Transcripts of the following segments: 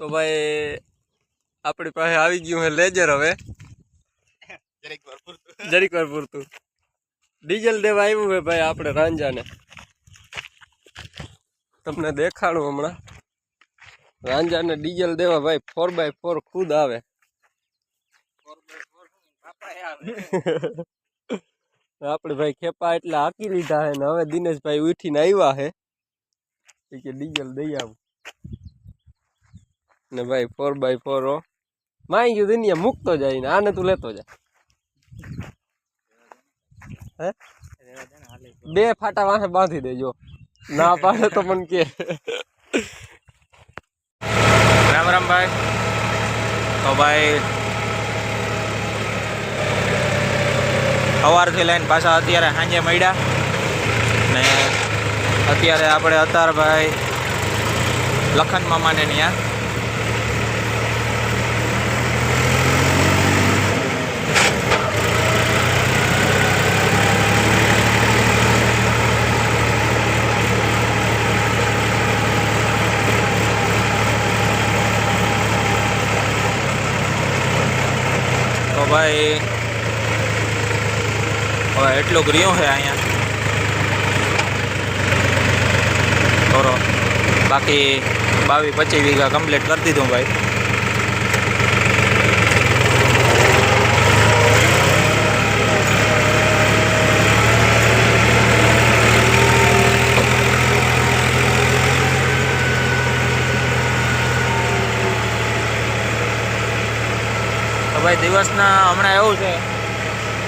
તો ભાઈ આપણી પાસે આવી ગયું હે લેજર હવે. જરીક વાર પૂરતું. જરીક વાર પૂરતું. ડીઝલ દેવા આવ્યું છે ભાઈ આપણે રાંજાને તમને દેખાડું હમણાં. રાંજાને ડીઝલ દેવા ભાઈ ફોર બાય ફોર ખુદ આવે. આપણે ભાઈ ખેપા એટલે હાકી લીધા હે ને હવે દિનેશભાઈ ઉઠીને આવ્યા હે. કે ડીઝલ દઈ આવું. ને ભાઈ ફોર બાય ફોર માઈ ગયું દુનિયા મૂકતો જાય ને, આને તું લેતો જાય હે? બે ફાટા વાસે બાંધી દેજો. ના પાડે તો મને કે. રામ રામ ભાઈ. તો ભાઈ, સવારથી લઈને પાછા અત્યારે સાંજે મળ્યા. ને અત્યારે આપણે અત્યારે ભાઈ, લખન મામાને ત્યાં ભાઈ. હવે એટલું ગૃહ છે અહીંયા. થોડો બાકી બાવીસ પચીસ વીઘા કમ્પ્લીટ કરી દીધું ભાઈ. ભાઈ દિવસના હમણાં એવું છે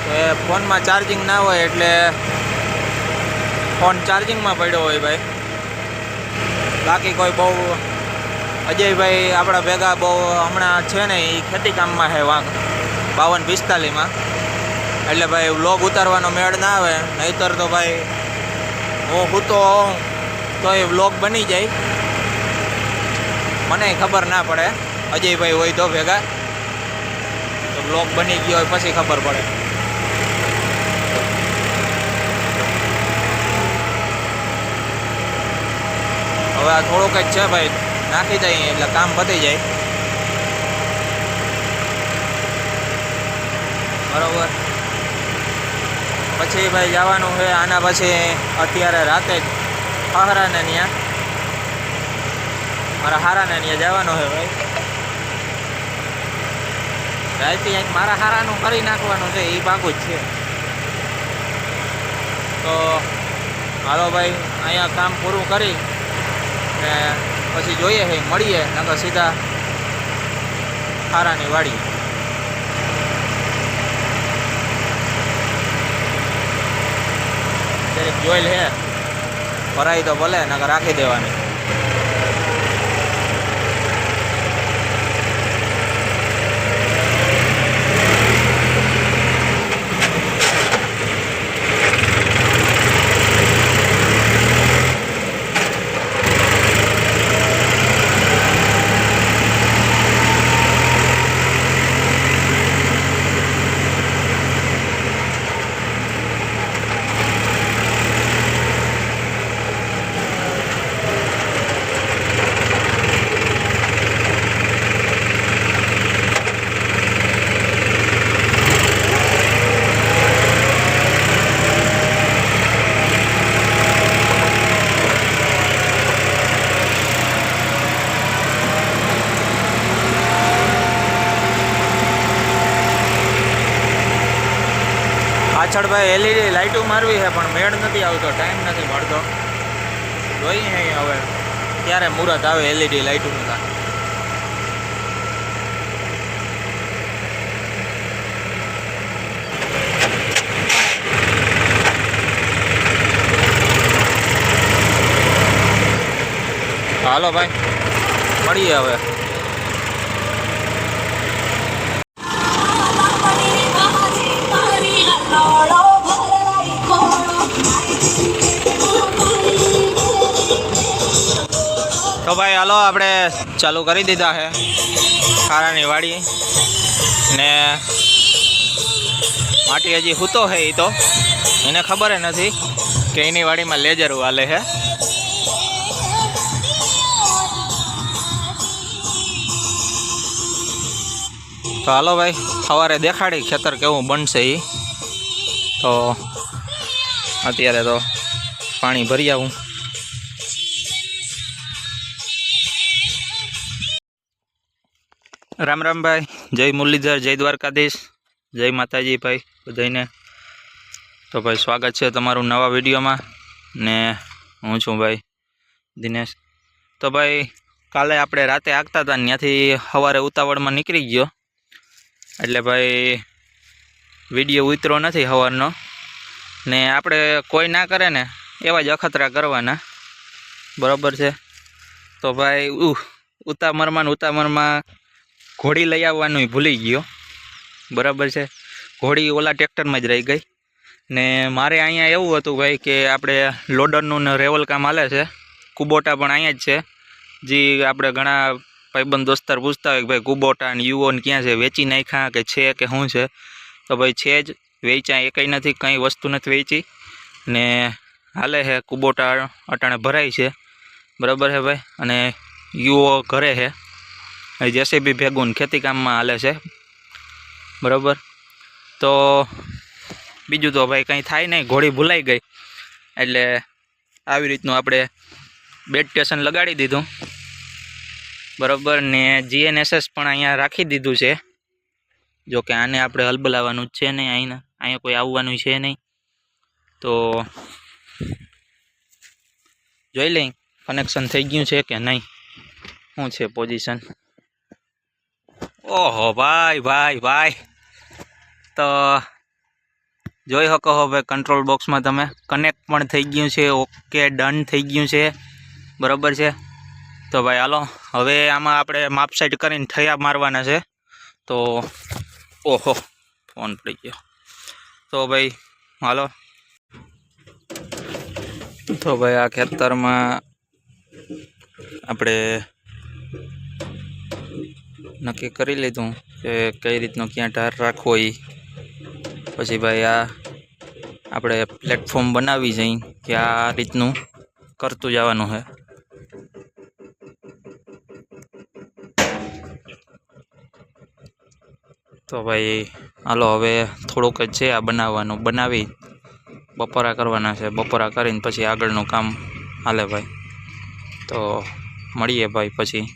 કે ફોનમાં ચાર્જિંગ ના હોય એટલે ફોન ચાર્જિંગમાં પડ્યો હોય ભાઈ. બાકી કોઈ બહુ અજયભાઈ આપણા ભેગા બહુ હમણાં છે ને એ ખેતી કામમાં છે વાંક બાવન પિસ્તાલીસમાં. એટલે ભાઈ વ્લોગ ઉતારવાનો મેળ ના આવે, નહીતર તો ભાઈ હું હૂતો હોઉં તો એ વ્લોગ બની જાય. મને ખબર ના પડે, અજયભાઈ હોય તો ભેગા. તો બની ગયો હોય પછી ખબર પડે. હવે આ થોડુંક જ છે ભાઈ, નાખી દઈએ એટલે કામ પતી જાય. બરોબર. પછી ભાઈ જવાનું છે, આના પછી અત્યારે રાતે જ હારાને ત્યાં મારા હારાને ત્યાં જવાનું છે ભાઈ. રાતે એક મારા હારાનું કરી નાખવાનું છે, એ પાકું જ છે. તો હાલો ભાઈ, અહીંયા કામ પૂરું કરી ને પછી જોઈએ છે મળીએ, નકર સીધા હારાની વાડી જોઈ લે ભરાઈ તો ભલે, નકર રાખી દેવાની. પાછળ ભાઈ એલઈડી લાઇટો મારવી છે, પણ મેળ નથી આવતો ટાઈમ નથી મળતો. જોઈએ છે હવે, ક્યારે મુહૂર્ત આવે એલઈડી લાઇટોનું તા હાલો ભાઈ, મળીએ હવે. તો ભાઈ, હાલો, આપણે ચાલુ કરી દીધા છે. ખારાની વાડી ને માટી હજી સૂતો છે એ તો. એને ખબર નથી કે એની વાડીમાં લેજર વાલે છે. તો હાલો ભાઈ, સવારે દેખાડી ખેતર કેવું બનશે એ તો અત્યારે તો પાણી ભરી આવું. રામ રામ ભાઈ. જય મુરલીધર, જય દ્વારકાધીશ. જય માતાજી ભાઈ બધાને તો ભાઈ સ્વાગત છે તમારું નવા વિડીયોમાં ને હું છું ભાઈ દિનેશ. તો ભાઈ કાલે આપણે રાતે આગતા હતા ત્યાંથી સવારે ઉતાવળમાં નીકળી ગયો. એટલે ભાઈ વીડિયો ઉતરો નથી સવારનો. ને આપણે કોઈ ના કરે ને એવા જ અખતરા કરવાના. બરાબર છે? તો ભાઈ ઉતામરમાં ઉતામરમાં ઘોડી લઈ આવવાનું ભૂલી ગયો. બરાબર છે? ઘોડી ઓલા ટ્રેક્ટરમાં જ રહી ગઈ. ને મારે અહીંયા એવું હતું ભાઈ કે આપણે લોડરનું ને રેવલ કામ હાલે છે. કુબોટા પણ અહીંયા જ છે. જે આપણે ઘણા ભાઈબંધ દોસ્તાર પૂછતા હોય કે ભાઈ કુબોટા ને યુઓ ને ક્યાં છે? વેચી નાખ્યા કે છે કે શું છે? તો ભાઈ છે જ. વેચ્યા એ કંઈ નથી, કંઈ વસ્તુ નથી વેચી. ને હાલે છે. કુબોટા અટાણે ભરાય છે. બરાબર છે ભાઈ? અને યુઓ ઘરે છે. જેસીબી ભેગું ખેતીકામમાં ખેતી કામમાં હાલે છે. બરાબર? તો બીજું તો ભાઈ કંઈ થાય નહીં, ઘોડી ભૂલાઈ ગઈ. એટલે આવી રીતનું આપણે બેડ સ્ટેશન લગાડી દીધું. બરાબર? ને જીએનએસએસ પણ અહીંયા રાખી દીધું છે. જો કે આને આપણે હલબલાવવાનું જ છે નહીં અહીંના અહીંયા કોઈ આવવાનું છે નહીં. તો જોઈ લઈ કનેક્શન થઈ ગયું છે કે નહીં? શું છે પોઝિશન ઓહો, ભાઈ ભાઈ ભાઈ. તો જોઈ શકો હવે કંટ્રોલ બોક્સમાં તમે. કનેક્ટ પણ થઈ ગયું છે, ઓકે ડન થઈ ગયું છે. બરાબર છે? તો ભાઈ, હાલો. હવે આમાં આપણે માપ સાઈડ કરીને ઠયા મારવાના છે. તો ઓહો ફોન પડી ગયો. તો ભાઈ, હાલો. તો ભાઈ, આ ખેતરમાં આપણે નક્કી કરી લીધું કે કઈ રીતનો ક્યાં ઢાર રાખવો એ પછી ભાઈ આ આપણે પ્લેટફોર્મ બનાવી જઈ કે આ રીતનું કરતું જવાનું છે તો ભાઈ, હાલો, હવે થોડુંક જ છે આ બનાવવાનું. બનાવી બપોરા કરવાના છે. બપોરા કરીને પછી આગળનું કામ હાલે ભાઈ. તો મળીએ ભાઈ પછી.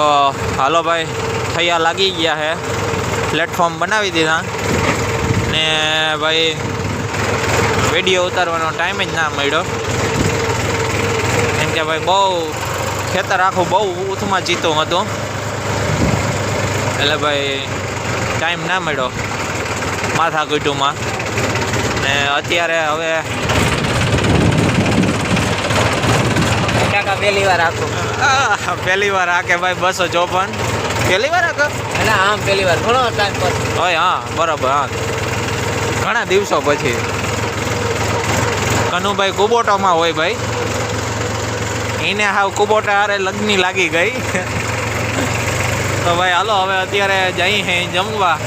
તો હાલો ભાઈ, થયા લાગી ગયા છે પ્લેટફોર્મ બનાવી દીધા. ને ભાઈ વીડિયો ઉતારવાનો ટાઈમ જ ના મળ્યો. કેમ કે ભાઈ બહુ ખેતર આખું બહુ ઉથમાં જીતું હતું. એટલે ભાઈ ટાઈમ ના મળ્યો. માથા કુટુંબમાં ને અત્યારે હવે કાકા પહેલી વાર આખો. પહેલી વાર આ કે ભાઈ બસો ચોપન. પહેલી વાર આખો એટલે આમ પહેલી વાર. ઘણો ટાઈમ પછી હોય હા બરાબર હા. ઘણા દિવસો પછી. કનુભાઈ કુબોટોમાં હોય ભાઈ. એને હાવ કુબોટા હારે લગ્ની લાગી ગઈ. તો ભાઈ હાલો હવે અત્યારે જઈ હે જમવા.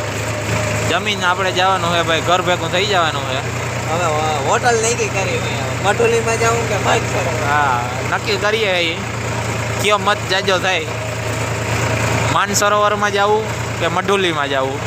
જમીન આપણે જવાનું છે ભાઈ ઘર ભેગું થઈ જવાનું છે હવે હોટલ નક્કી કરી મેં. મઠુલીમાં જાઉં કે માનસરોવર હા, નક્કી કરીએ એ. કયો મત જાજો થાય. માનસરોવરમાં જવું કે મઢુલીમાં જવું?